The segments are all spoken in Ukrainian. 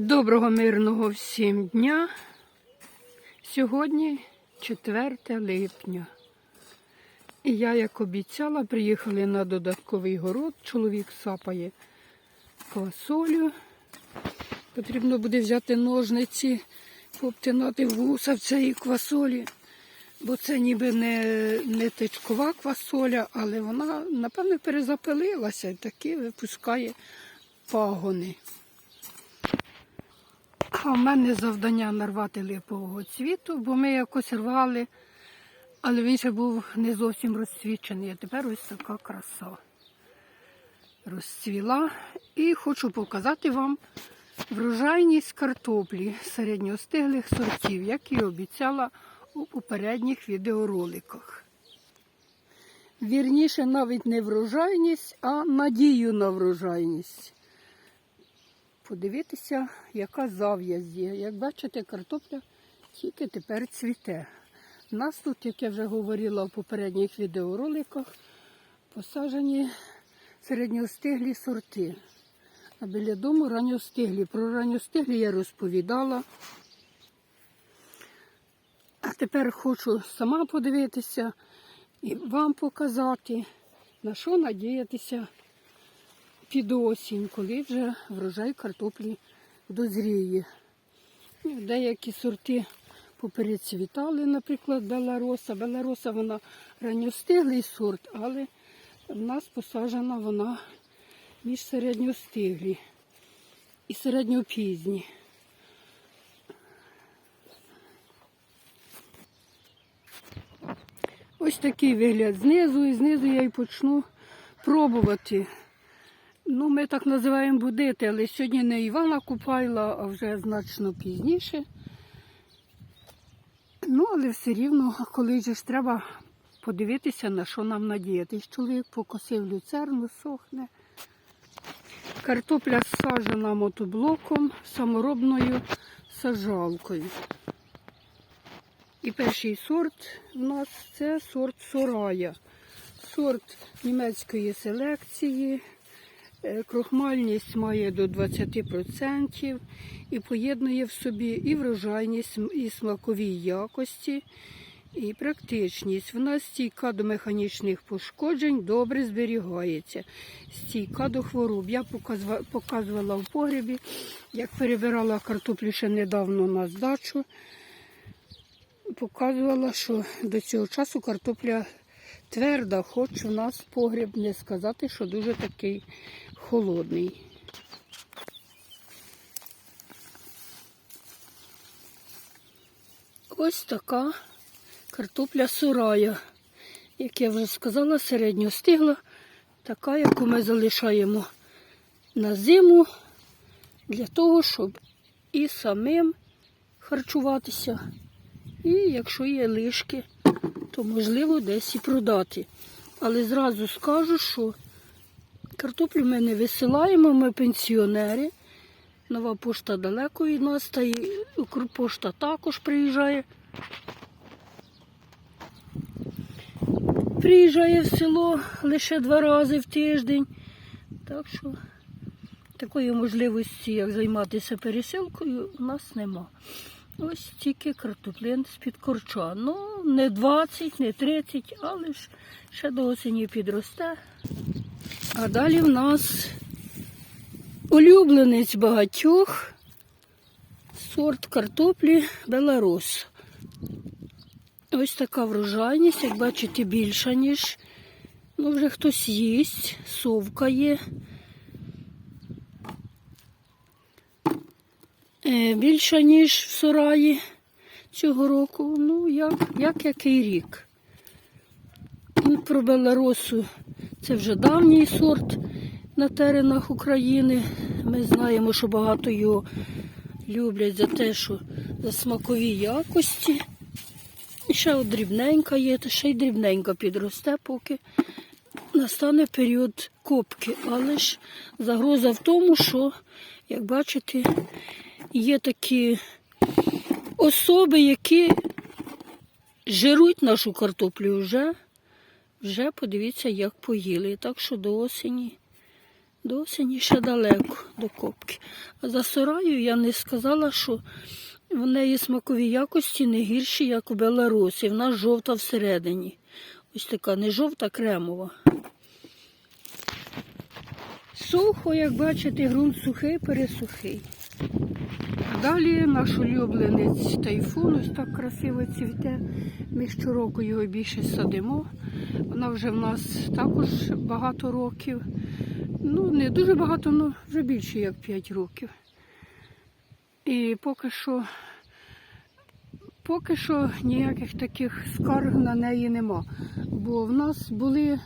Доброго мирного всім дня. Сьогодні 4 липня. І я, як обіцяла, приїхали на додатковий город. Чоловік сапає квасолю. Потрібно буде взяти ножниці, пообтинати вуса в цієї квасолі, бо це ніби не, не тичкова квасоля, але вона, напевно, перезапилилася і таки випускає пагони. А в мене завдання нарвати липового цвіту, бо ми якось рвали, але він ще був не зовсім розцвічений. А тепер ось така краса розцвіла. І хочу показати вам врожайність картоплі середньостиглих сортів, як і обіцяла у попередніх відеороликах. Вірніше, навіть не врожайність, а надію на врожайність подивитися, яка зав'язь є. Як бачите, картопля тільки тепер цвіте. У нас тут, як я вже говорила в попередніх відеороликах, посаджені середньостиглі сорти. А біля дому ранньостиглі. Про ранньостиглі я розповідала. А тепер хочу сама подивитися і вам показати, на що надіятися під осінь, коли вже врожай картоплі дозріє. Ну, Деякі сорти поперецвітали, наприклад, белароса. Белароса вона ранньостиглий сорт, але в нас посаджена вона між середньостиглі і середньопізні. Ось такий вигляд знизу, і знизу я і почну пробувати. Ну, ми так називаємо будити, але сьогодні не Івана Купайла, а вже значно пізніше. Ну, але все рівно, коли ж треба подивитися, на що нам надіятись. Чоловік покосив люцерну, сохне. Картопля саджена мотоблоком, саморобною сажалкою. І перший сорт у нас це сорт Сорая. Сорт німецької селекції. Е, Крохмальність має до 20% і поєднує в собі і врожайність, і смакові якості, і практичність. Вона стійка до механічних пошкоджень, добре зберігається, стійка до хвороб. Я показувала в погребі, як перебирала картоплю ще недавно на здачу. Показувала, що до цього часу картопля тверда, хоч у нас погріб не сказати, що дуже такий холодний. Ось така картопля сурая, як я вже сказала, середньо стигла, така, яку ми залишаємо на зиму для того, щоб і самим харчуватися, і якщо є лишки, то можливо десь і продати. Але зразу скажу, що картоплю ми не висилаємо, ми пенсіонери. Нова пошта далеко від нас, та й Укрпошта також приїжджає. Приїжджає в село лише два рази в тиждень. Так що такої можливості, як займатися пересилкою, у нас нема. Ось тільки картоплин з-під корча. Ну, не 20, не 30, але ж ще до осені підросте. А далі в нас улюбленець багатьох сорт картоплі Беларос. Ось така врожайність, як бачите, більша, ніж ну, вже хтось їсть, совка є. Більша, ніж в Сораї цього року. Ну, як, як який рік. Ну, Про Беларосу це вже давній сорт на теренах України. Ми знаємо, що багато його люблять за те, що за смакові якості. І ще дрібненька є, та ще й дрібненька підросте, поки настане період копки. Але ж загроза в тому, що, як бачите, є такі особи, які жируть нашу картоплю вже, вже подивіться, як поїли. Так що до осені До осені ще далеко до копки. А за сораю я не сказала, що в неї смакові якості не гірші, як у Беларусі. Вона жовта всередині. Ось така не жовта, кремова. Сухо, як бачите, ґрунт сухий, пересухий. Далі наш улюбленець тайфун, ось так красиво цвіте. Ми щороку його більше садимо. Вона вже в нас також багато років. Ну, не дуже багато, але вже більше як 5 років. І поки що, поки що ніяких таких скарг на неї нема. Бо в нас були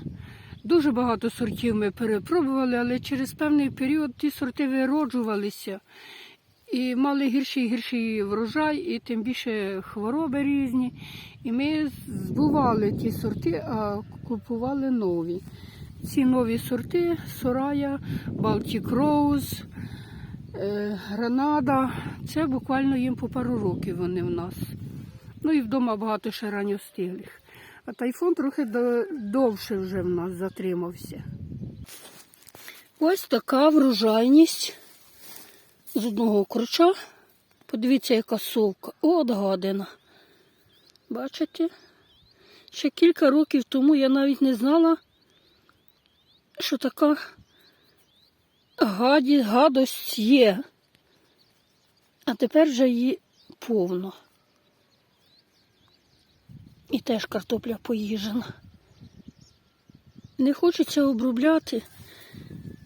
дуже багато сортів ми перепробували, але через певний період ті сорти вироджувалися. І мали гірший і гірший врожай, і тим більше хвороби різні. І ми збували ті сорти, а купували нові. Ці нові сорти Сорая, Балтік Роуз, Гранада. Це буквально їм по пару років вони в нас. Ну і вдома багато ще ранньо ранньостиглих. А тайфун трохи довше вже в нас затримався. Ось така врожайність з одного круча. Подивіться, яка совка. От гадина. Бачите? Ще кілька років тому я навіть не знала, що така гаді, гадость є. А тепер вже її повно. І теж картопля поїжена. Не хочеться обробляти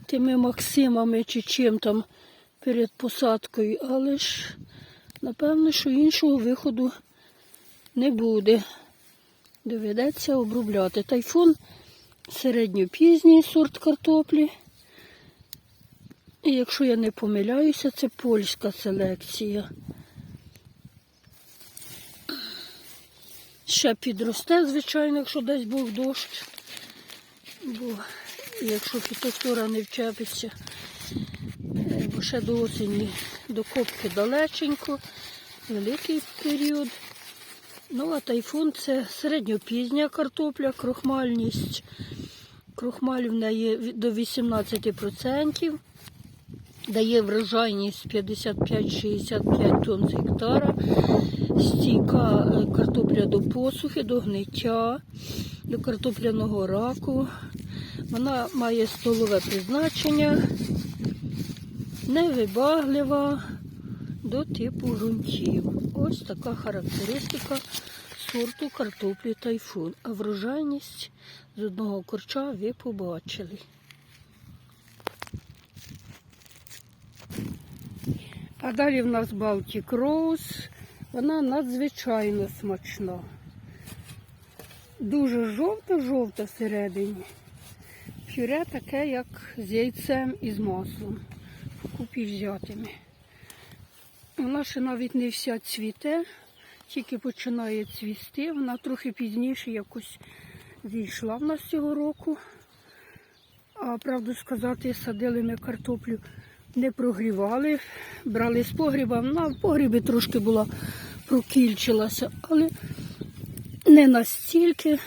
тими максимами чи чим там перед посадкою, але ж напевно, що іншого виходу не буде. Доведеться обробляти. Тайфун середньопізній сорт картоплі. І якщо я не помиляюся, це польська селекція. Ще підросте, звичайно, якщо десь був дощ. Бо якщо фітофтора не вчепиться, ще до осені до копки далеченько, великий період. Ну, а тайфун це середньопізня картопля, крохмальність. Крохмаль в неї до 18%. Дає врожайність 55-65 тонн з гектара. Стійка е, картопля до посухи, до гниття, до картопляного раку. Вона має столове призначення, невибаглива до типу ґрунтів. Ось така характеристика сорту картоплі тайфун. А врожайність з одного корча ви побачили. А далі в нас Балтік Роуз. Вона надзвичайно смачна. Дуже жовта-жовта всередині. Пюре таке, як з яйцем і з маслом. Купі взятими. Вона ще навіть не вся цвіте, тільки починає цвісти. Вона трохи пізніше якось зійшла в нас цього року. А правду сказати, садили ми картоплю, не прогрівали, брали з погріба. Вона в погрібі трошки була прокільчилася, але не настільки,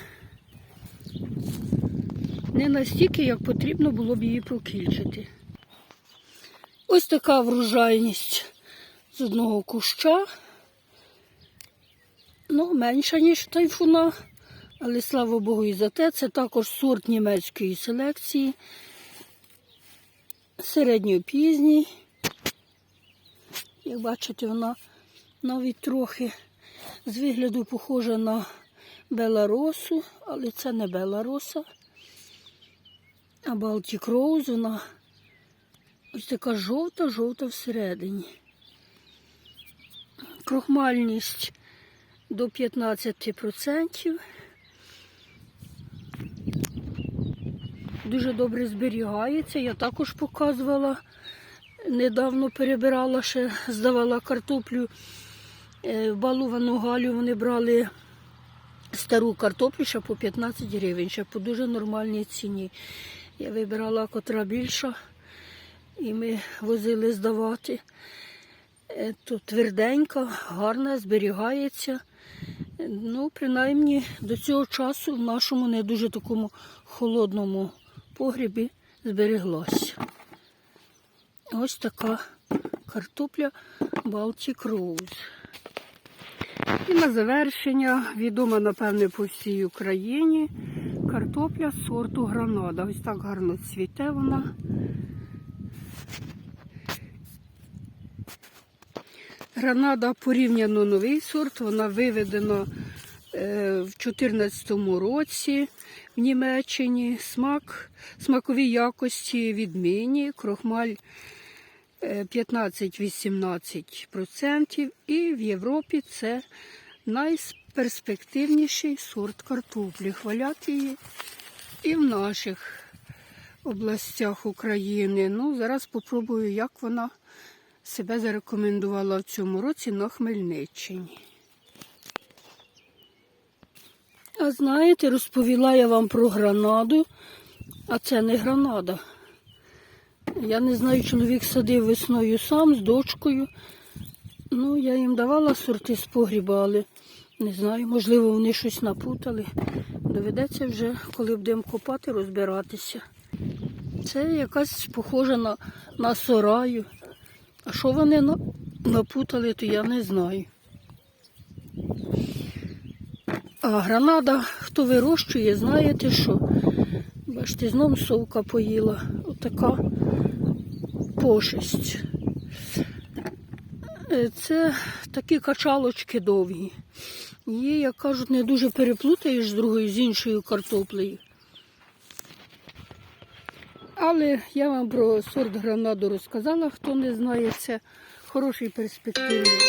не настільки, як потрібно було б її прокільчити. Ось така врожайність з одного куща. Ну, менша, ніж тайфуна, але слава Богу і за те. Це також сорт німецької селекції. Середньопізній. Як бачите, вона навіть трохи з вигляду похожа на Беларосу, але це не Белароса, а Балтік Роуз, вона ось така жовта-жовта всередині. Крохмальність до 15%. Дуже добре зберігається. Я також показувала. Недавно перебирала ще, здавала картоплю е, в балувану галю. Вони брали стару картоплю ще по 15 гривень, ще по дуже нормальній ціні. Я вибирала котра більша, і ми возили здавати. Е, То тверденька, гарна, зберігається. Ну, принаймні до цього часу в нашому не дуже такому холодному погрібі збереглася. Ось така картопля Baltic Rose. І на завершення відома, напевне, по всій Україні картопля сорту гранада. Ось так гарно цвіте вона. Гранада порівняно новий сорт, вона виведена е, в 2014 році в Німеччині. Смак, смакові якості відмінні, крохмаль е, 15-18%. І в Європі це найперспективніший сорт картоплі. Хвалять її і в наших областях України. Ну, зараз попробую, як вона себе зарекомендувала в цьому році на Хмельниччині. А знаєте, розповіла я вам про гранаду, а це не гранада. Я не знаю, чоловік садив весною сам з дочкою. Ну, я їм давала сорти з погріба, але не знаю, можливо, вони щось напутали. Доведеться вже, коли будемо копати, розбиратися. Це якась похожа на, на сораю. А що вони напутали, то я не знаю. А гранада, хто вирощує, знаєте що? Бачите, знов совка поїла. Отака пошесть. Е, Це такі качалочки довгі. Її, як кажуть, не дуже переплутаєш з другою, з іншою картоплею. Але я вам про сорт гранаду розказала, хто не знає, це хороший перспективний